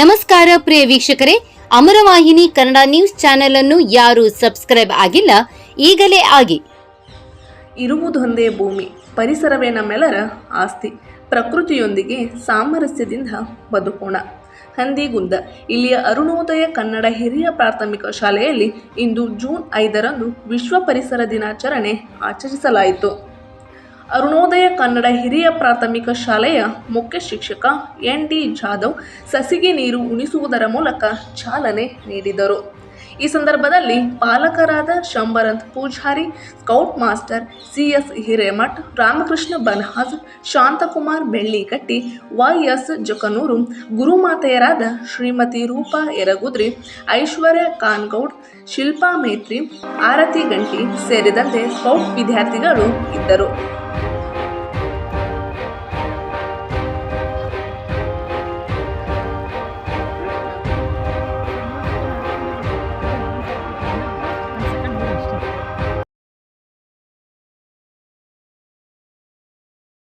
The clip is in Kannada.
ನಮಸ್ಕಾರ ಪ್ರಿಯ ವೀಕ್ಷಕರೇ, ಅಮರವಾಹಿನಿ ಕನ್ನಡ ನ್ಯೂಸ್ ಚಾನೆಲ್ ಅನ್ನು ಯಾರು ಸಬ್ಸ್ಕ್ರೈಬ್ ಆಗಿಲ್ಲ, ಈಗಲೇ ಆಗಿ. ಇರುವುದೊಂದೇ ಭೂಮಿ, ಪರಿಸರವೇ ನಮ್ಮೆಲ್ಲರ ಆಸ್ತಿ, ಪ್ರಕೃತಿಯೊಂದಿಗೆ ಸಾಮರಸ್ಯದಿಂದ ಬದುಕೋಣ. ಹಂದಿಗುಂದ, ಇಲ್ಲಿಯ ಅರುಣೋದಯ ಕನ್ನಡ ಹಿರಿಯ ಪ್ರಾಥಮಿಕ ಶಾಲೆಯಲ್ಲಿ ಇಂದು ಜೂನ್ ಐದರಂದು ವಿಶ್ವ ಪರಿಸರ ದಿನಾಚರಣೆ ಆಚರಿಸಲಾಯಿತು. ಅರುಣೋದಯ ಕನ್ನಡ ಹಿರಿಯ ಪ್ರಾಥಮಿಕ ಶಾಲೆಯ ಮುಖ್ಯ ಶಿಕ್ಷಕ ಎನ್ ಡಿ ಜಾಧವ್ ಸಸಿಗೆ ನೀರು ಉಣಿಸುವುದರ ಮೂಲಕ ಚಾಲನೆ ನೀಡಿದರು. ಈ ಸಂದರ್ಭದಲ್ಲಿ ಪಾಲಕರಾದ Shambarant Pujari, scout master C S Hiremath, Ramakrishna Banhaj Shantakumar Bellikatti Y S Jakanur, ಗುರುಮಾತೆಯರಾದ Shrimati Roopa Eragudri Aishwarya Kangoud, Shilpa Metri, Arati Ganti ಸೇರಿದಂತೆ ಸ್ಕೌಟ್ ವಿದ್ಯಾರ್ಥಿಗಳು ಇದ್ದರು.